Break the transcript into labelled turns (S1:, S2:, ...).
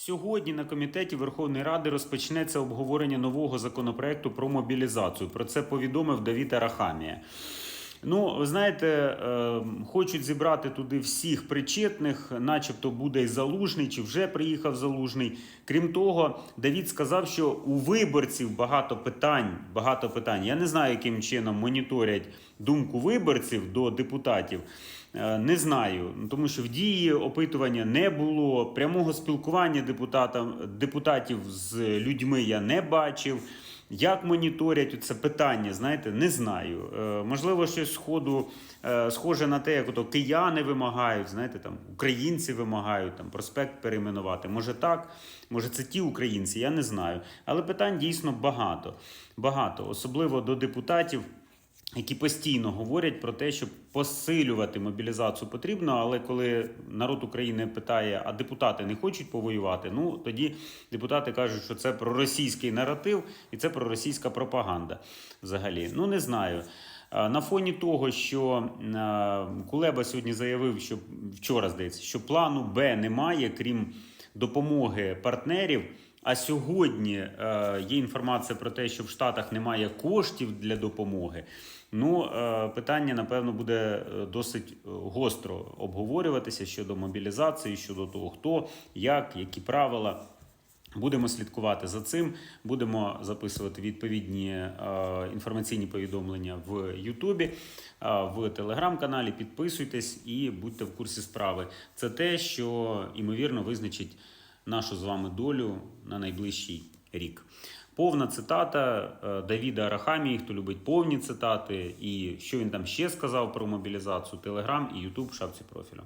S1: Сьогодні на комітеті Верховної Ради розпочнеться обговорення нового законопроекту про мобілізацію. Про це повідомив Давід Арахамія. Ну, ви знаєте, е, хочуть зібрати туди всіх причетних, начебто буде і залужний, чи вже приїхав залужний. Крім того, Давід сказав, що у виборців багато питань. Багато питань. Я не знаю, яким чином моніторять думку виборців до депутатів. Е, Не знаю, тому що в дії опитування не було. Прямого спілкування депутата, депутатів з людьми я не бачив. Як моніторять це питання, знаєте, не знаю. Е, можливо, щось сходу е, схоже на те, як ото кияни вимагають, знаєте, там українці вимагають там проспект перейменувати. Може так, може це ті українці, я не знаю. Але питань дійсно багато. Багато, особливо до депутатів які постійно говорять про те, що посилювати мобілізацію потрібно, але коли народ України питає, а депутати не хочуть повоювати, ну тоді депутати кажуть, що це проросійський наратив і це проросійська пропаганда. Взагалі, ну не знаю. На фоні того, що Кулеба сьогодні заявив, що вчора здається, що плану Б немає, крім допомоги партнерів. А сьогодні е, є інформація про те, що в Штатах немає коштів для допомоги. Ну, е, питання, напевно, буде е, досить е, гостро обговорюватися щодо мобілізації, щодо того, хто, як, які правила. Будемо слідкувати за цим, будемо записувати відповідні е, інформаційні повідомлення в Ютубі, е, в телеграм-каналі. Підписуйтесь і будьте в курсі справи. Це те, що ймовірно визначить нашу з вами долю на найближчий рік. Повна цитата е, Давіда Арахамії, хто любить повні цитати, і що він там ще сказав про мобілізацію, Телеграм і Ютуб в шапці профілю.